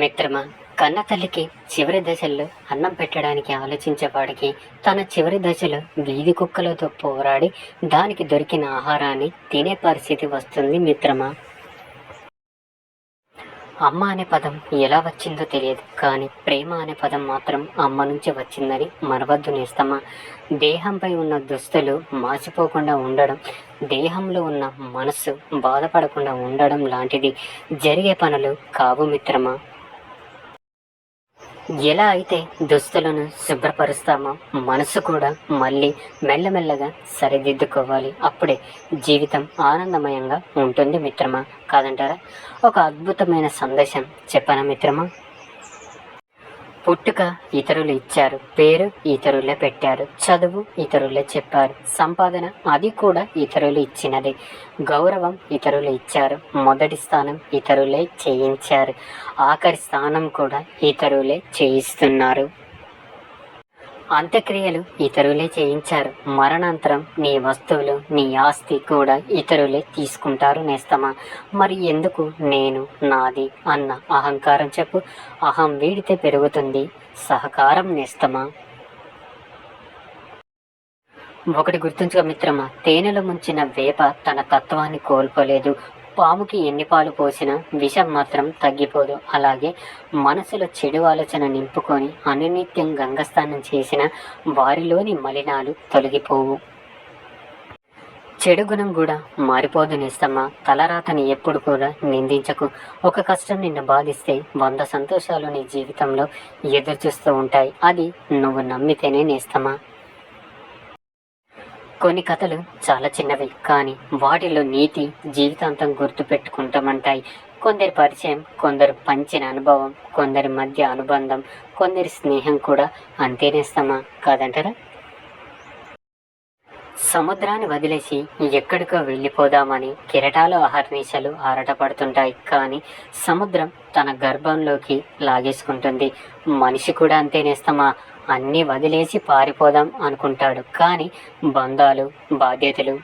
మిత్రమా కన్న తల్లికి చివరి దశల్లో అన్నం పెట్టడానికి ఆలోచించేవాడికి తన చివరి దశలో వీధి కుక్కలతో పోరాడి దానికి దొరికిన ఆహారాన్ని తినే పరిస్థితి వస్తుంది మిత్రమా. అమ్మ అనే పదం ఎలా వచ్చిందో తెలియదు కానీ ప్రేమ అనే పదం మాత్రం అమ్మ నుంచి వచ్చిందని మరవద్దు నేస్తమా దేహంపై ఉన్న దుస్తులు మాసిపోకుండా ఉండడం దేహంలో ఉన్న మనస్సు బాధపడకుండా ఉండడం లాంటిది జరిగే పనులు కావు మిత్రమా. ఎలా అయితే దుస్తులను శుభ్రపరుస్తామో మనసు కూడా మళ్ళీ మెల్లమెల్లగా సరిదిద్దుకోవాలి. అప్పుడే జీవితం ఆనందమయంగా ఉంటుంది మిత్రమా? కాదంటారా? ఒక అద్భుతమైన సందేశం చెప్పనా మిత్రమా? పుట్టుక ఇతరులు ఇచ్చారు. పేరు ఇతరులే పెట్టారు. చదువు ఇతరులే చెప్పారు. సంపాదన అది కూడా ఇతరులు ఇచ్చినది. గౌరవం ఇతరులు ఇచ్చారు. మొదటి స్థానం ఇతరులే చేయించారు. ఆఖరి స్థానం కూడా ఇతరులే చేయిస్తున్నారు. అంత్యక్రియలు ఇతరులే చేయించారు. మరణాంతరం నీ వస్తువులు నీ ఆస్తి కూడా ఇతరులే తీసుకుంటారు నేస్తమా? మరి ఎందుకు నేను నాది అన్న అహంకారం చెప్పు. అహం వీడితే పెరుగుతుంది. సహకారం నేస్తమా? ఒకటి గుర్తుంచుకో మిత్రమా తేనెలో ముంచిన వేప తన తత్వాన్ని కోల్పోలేదు. పాముకి ఎన్ని పాలు పోసినా విషం మాత్రం తగ్గిపోదు. అలాగే మనసులో చెడు ఆలోచన నింపుకొని అనునిత్యం గంగస్నానం చేసిన వారిలోని మలినాలు తొలగిపోవు. చెడు గుణం కూడా మారిపోదు నేస్తమ్మా. తలరాతని ఎప్పుడు కూడా నిందించకు. ఒక కష్టం నిన్ను బాధిస్తే వంద సంతోషాలు నీ జీవితంలో ఎదురు చూస్తూ ఉంటాయి. అది నువ్వు నమ్మితేనే నేస్తమా కొన్ని కథలు చాలా చిన్నవి కానీ వాటిలో నీతి జీవితాంతం గుర్తు పెట్టుకుంటామంటాయి. కొందరి పరిచయం కొందరు పంచిన అనుభవం కొందరి మధ్య అనుబంధం కొందరి స్నేహం కూడా అంతేనేస్తామా కాదంటారా? సముద్రాన్ని వదిలేసి ఎక్కడికో వెళ్ళిపోదామని కిరటాలు అహర్నిశలు ఆరాటపడుతుంటాయి. కానీ సముద్రం తన గర్భంలోకి లాగేసుకుంటుంది. మనిషి కూడా అంతేనేస్తామా అన్నీ వదిలేసి పారిపోదాం అనుకుంటాడు. కానీ బంధాలు బాధ్యతలు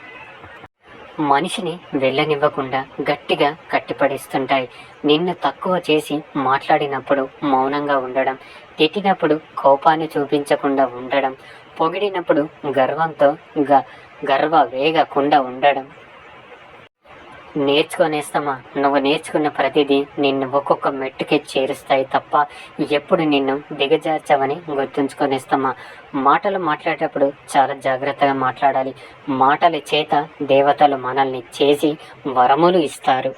మనిషిని వెళ్ళనివ్వకుండా గట్టిగా కట్టిపడిస్తుంటాయి. నిన్ను తక్కువ చేసి మాట్లాడినప్పుడు మౌనంగా ఉండడం తిట్టినప్పుడు కోపాన్ని చూపించకుండా ఉండడం పొగిడినప్పుడు గర్వంతో గ గర్వ వేగకుండా ఉండడం. నేర్చుకొనేస్తామా? నువ్వు నేర్చుకున్న ప్రతిదీ నిన్ను ఒక్కొక్క మెట్టుకి చేరుస్తాయి తప్ప ఎప్పుడు నిన్ను దిగజార్చవని గుర్తుంచుకొనేస్తామా? మాటలు మాట్లాడేటప్పుడు చాలా జాగ్రత్తగా మాట్లాడాలి. మాటల చేత దేవతలు మనల్ని చేసి వరములు ఇస్తారు.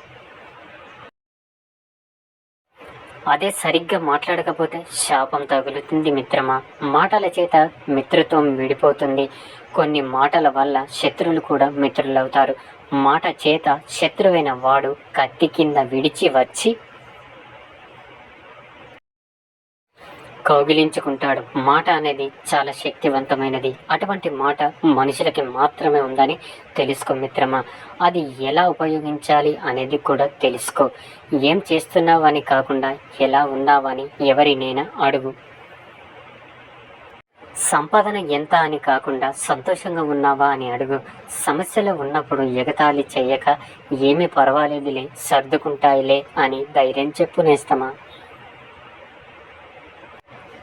అదే సరిగ్గా మాట్లాడకపోతే శాపం తగులుతుంది మిత్రమా. మాటల చేత మిత్రత్వం విడిపోతుంది. కొన్ని మాటల వల్ల శత్రువులు కూడా మిత్రులవుతారు. మాట చేత శత్రువైన వాడు కత్తి కింద విడిచి వచ్చి కౌగిలించుకుంటాడు. మాట అనేది చాలా శక్తివంతమైనది. అటువంటి మాట మనుషులకి మాత్రమే ఉందని తెలుసుకో మిత్రమా. అది ఎలా ఉపయోగించాలి అనేది కూడా తెలుసుకో. ఏం చేస్తున్నావని కాకుండా ఎలా ఉన్నావని ఎవరినైనా అడుగు. సంపాదన ఎంత అని కాకుండా సంతోషంగా ఉన్నావా అని అడుగు. సమస్యలు ఉన్నప్పుడు ఎగతాళి చేయక ఏమీ పర్వాలేదులే సర్దుకుంటాయిలే అని ధైర్యం చెప్పు నేస్తమా.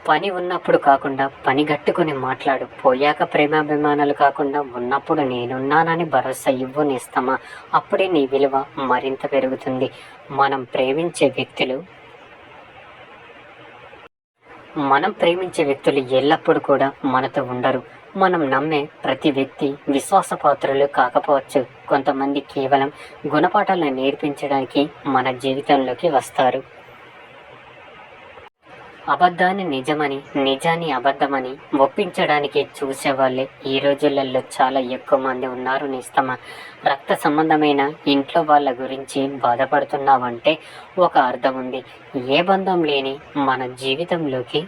పని ఉన్నప్పుడు కాకుండా పని గట్టుకుని మాట్లాడు. పోయాక ప్రేమాభిమానాలు కాకుండా ఉన్నప్పుడు నేనున్నానని భరోసా ఇవ్వు నేస్తామా? అప్పుడే నీ విలువ మరింత పెరుగుతుంది. మనం ప్రేమించే వ్యక్తులు మనం ప్రేమించే వ్యక్తులు ఎల్లప్పుడూ కూడా మనతో ఉండరు. మనం నమ్మే ప్రతి వ్యక్తి విశ్వాసపాత్రులు కాకపోవచ్చు. కొంతమంది కేవలం గుణపాఠాలను నేర్పించడానికి మన జీవితంలోకి వస్తారు. అబద్ధాన్ని నిజమని నిజాన్ని అబద్ధమని ఒప్పించడానికి చూసేవాళ్ళే. ఈ రోజులలో చాలా ఎక్కువ మంది ఉన్నారు నిస్తమ రక్త సంబంధమైన ఇంట్లో వాళ్ళ గురించి బాధపడుతున్నావంటే ఒక అర్థం ఉంది. ఏ బంధం లేని మన జీవితంలోకి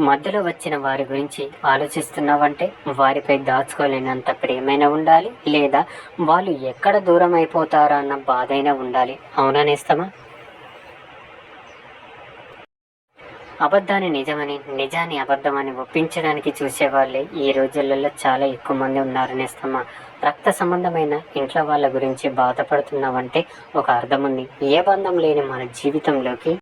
మధ్యలో వచ్చిన వారి గురించి ఆలోచిస్తున్నావంటే వారిపై దాచుకోలేనంత ప్రేమైనా ఉండాలి లేదా వాళ్ళు ఎక్కడ దూరం అయిపోతారా అన్న బాధైనా ఉండాలి. అవునా నేస్తమా అబద్ధాన్ని నిజమని నిజాన్ని అబద్ధమని ఒప్పించడానికి చూసేవాళ్ళే ఈ రోజులలో చాలా ఎక్కువ మంది ఉన్నారు నేస్తమ్మ. రక్త సంబంధమైన ఇంట్లో వాళ్ళ గురించి బాధపడుతున్నావంటే ఒక అర్థం ఉంది ఏ బంధం లేని మన జీవితంలోకి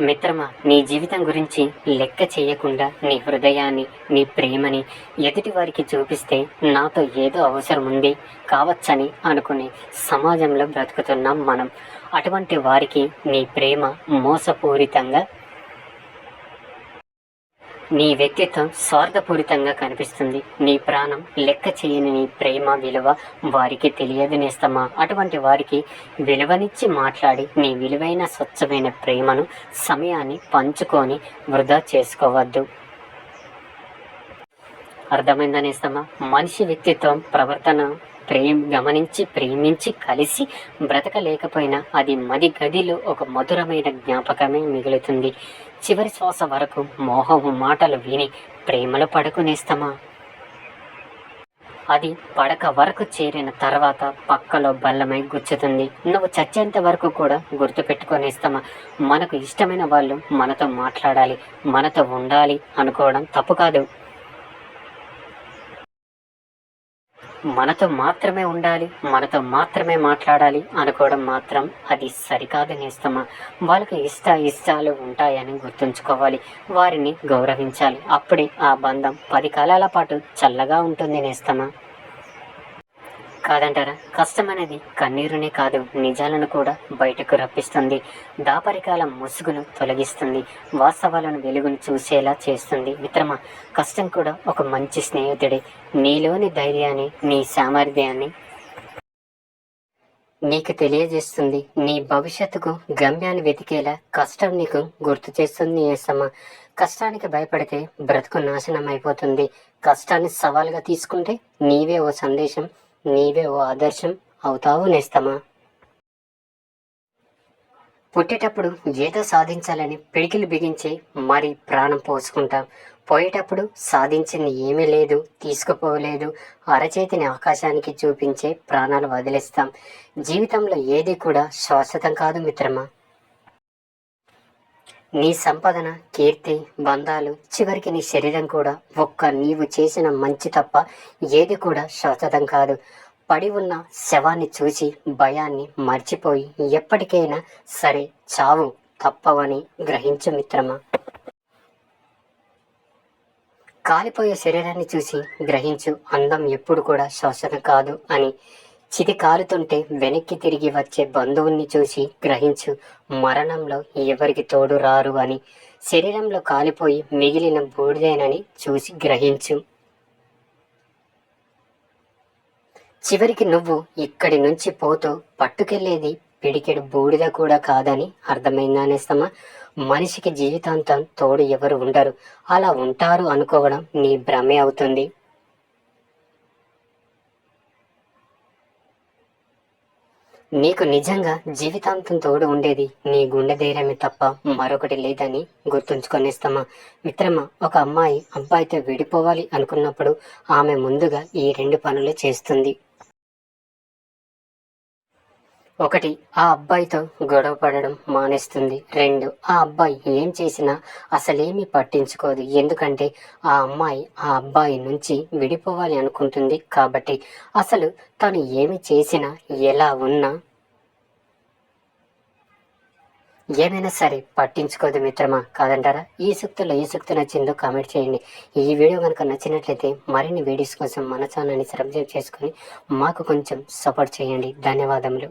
మిత్రమా నీ జీవితం గురించి లెక్క చేయకుండా నీ హృదయాన్ని నీ ప్రేమని ఎదుటి వారికి చూపిస్తే నాతో ఏదో అవసరం ఉంది కావచ్చని అనుకుని సమాజంలో బ్రతుకుతున్నాం మనం. అటువంటి వారికి నీ ప్రేమ మోసపూరితంగా నీ వ్యక్తిత్వం స్వార్థపూరితంగా కనిపిస్తుంది. నీ ప్రాణం లెక్క చేయని నీ ప్రేమ విలువ వారికి తెలియదు నేస్తమా? అటువంటి వారికి విలువనిచ్చి మాట్లాడి నీ విలువైన స్వచ్ఛమైన ప్రేమను సమయాన్ని పంచుకొని వృధా చేసుకోవద్దు. అర్థమైందనేస్తమా మనిషి వ్యక్తిత్వం ప్రవర్తన ప్రేమ గమనించి ప్రేమించి కలిసి బ్రతకలేకపోయినా అది మది గదిలో ఒక మధురమైన జ్ఞాపకమే మిగులుతుంది. చివరి శ్వాస వరకు మోహము మాటలు విని ప్రేమలో పడుకునేస్తామా? అది పడక వరకు చేరిన తర్వాత పక్కలో బల్లమై గుచ్చుతుంది. నువ్వు చచ్చేంత వరకు కూడా గుర్తుపెట్టుకొనేస్తామా మనకు ఇష్టమైన వాళ్ళు మనతో మాట్లాడాలి మనతో ఉండాలి అనుకోవడం తప్పు కాదు. మనతో మాత్రమే ఉండాలి మనతో మాత్రమే మాట్లాడాలి అనుకోవడం మాత్రం అది సరికాదు నేస్తమా వాళ్ళకి ఇష్ట ఇష్టాలు ఉంటాయని గుర్తుంచుకోవాలి వారిని గౌరవించాలి. అప్పుడే ఆ బంధం పది కాలాల పాటు చల్లగా ఉంటుంది నేస్తమా కాదంటారా? కష్టం అనేది కన్నీరునే కాదు నిజాలను కూడా బయటకు రప్పిస్తుంది. దాపరికాల ముసుగును తొలగిస్తుంది వాస్తవాలను వెలుగును చూసేలా చేస్తుంది. మిత్రమా కష్టం కూడా ఒక మంచి స్నేహితుడే. నీలోని ధైర్యాన్ని నీ సామర్థ్యాన్ని నీకు తెలియజేస్తుంది. నీ భవిష్యత్తుకు గమ్యాన్ని వెతికేలా కష్టం నీకు గుర్తు చేస్తుంది ఏసమ్మ. కష్టానికి భయపడితే బ్రతుకు నాశనం అయిపోతుంది కష్టాన్ని సవాల్గా తీసుకుంటే నీవే ఓ సందేశం నీవే ఓ ఆదర్శం అవుతావు నేస్తమా? పుట్టేటప్పుడు ఏదో సాధించాలని పిడికిలు బిగించి మరి ప్రాణం పోసుకుంటాం. పోయేటప్పుడు సాధించింది ఏమీ లేదు తీసుకుపోలేదు. అరచేతిని ఆకాశానికి చూపించే ప్రాణాలు వదిలేస్తాం. జీవితంలో ఏది కూడా శాశ్వతం కాదు మిత్రమా? నీ సంపాదన కీర్తి బంధాలు చివరికి నీ శరీరం కూడా ఒక్క నీవు చేసిన మంచి తప్ప ఏది కూడా శాశ్వతం కాదు. పడి ఉన్న శవాన్ని చూసి భయాన్ని మర్చిపోయి ఎప్పటికైనా సరే చావు తప్పవని గ్రహించు మిత్రమా. కాలిపోయే శరీరాన్ని చూసి గ్రహించు అందం ఎప్పుడు కూడా శాశ్వతం కాదు అని చితి కారుతుంటే వెనక్కి తిరిగి వచ్చే బంధువుల్ని చూసి గ్రహించు మరణంలో ఎవరికి తోడు రారు అని. శరీరంలో కాలిపోయి మిగిలిన బూడిదేనని చూసి గ్రహించు. చివరికి నువ్వు ఇక్కడి నుంచి పోతూ పట్టుకెళ్ళేది పిడికెడు బూడిద కూడా కాదని అర్థమైందనేస్తామా మనిషికి జీవితాంతం తోడు ఎవరు ఉండరు. అలా ఉంటారు అనుకోవడం నీ భ్రమే అవుతుంది. నీకు నిజంగా జీవితాంతం తోడు ఉండేది నీ గుండె ధైర్యమే తప్ప మరొకటి లేదని గుర్తుంచుకొనేస్తామా మిత్రమా ఒక అమ్మాయి అబ్బాయితో విడిపోవాలి అనుకున్నప్పుడు ఆమె ముందుగా ఈ రెండు పనులు చేస్తుంది. ఒకటి ఆ అబ్బాయితో గొడవ పడడం మానేస్తుంది. రెండు ఆ అబ్బాయి ఏం చేసినా అసలేమీ పట్టించుకోదు. ఎందుకంటే ఆ అమ్మాయి ఆ అబ్బాయి నుంచి విడిపోవాలి అనుకుంటుంది. కాబట్టి అసలు తను ఏమి చేసినా ఎలా ఉన్నా ఏమైనా సరే పట్టించుకోదు మిత్రమా. కాదంటారా? ఈ సూక్తుల్లో ఏ సూక్తి నచ్చిందో కామెంట్ చేయండి. ఈ వీడియో కనుక నచ్చినట్లయితే మరిన్ని వీడియోస్ కోసం మన ఛానల్ని సబ్స్క్రైబ్ చేసుకొని మాకు కొంచెం సపోర్ట్ చేయండి. ధన్యవాదములు.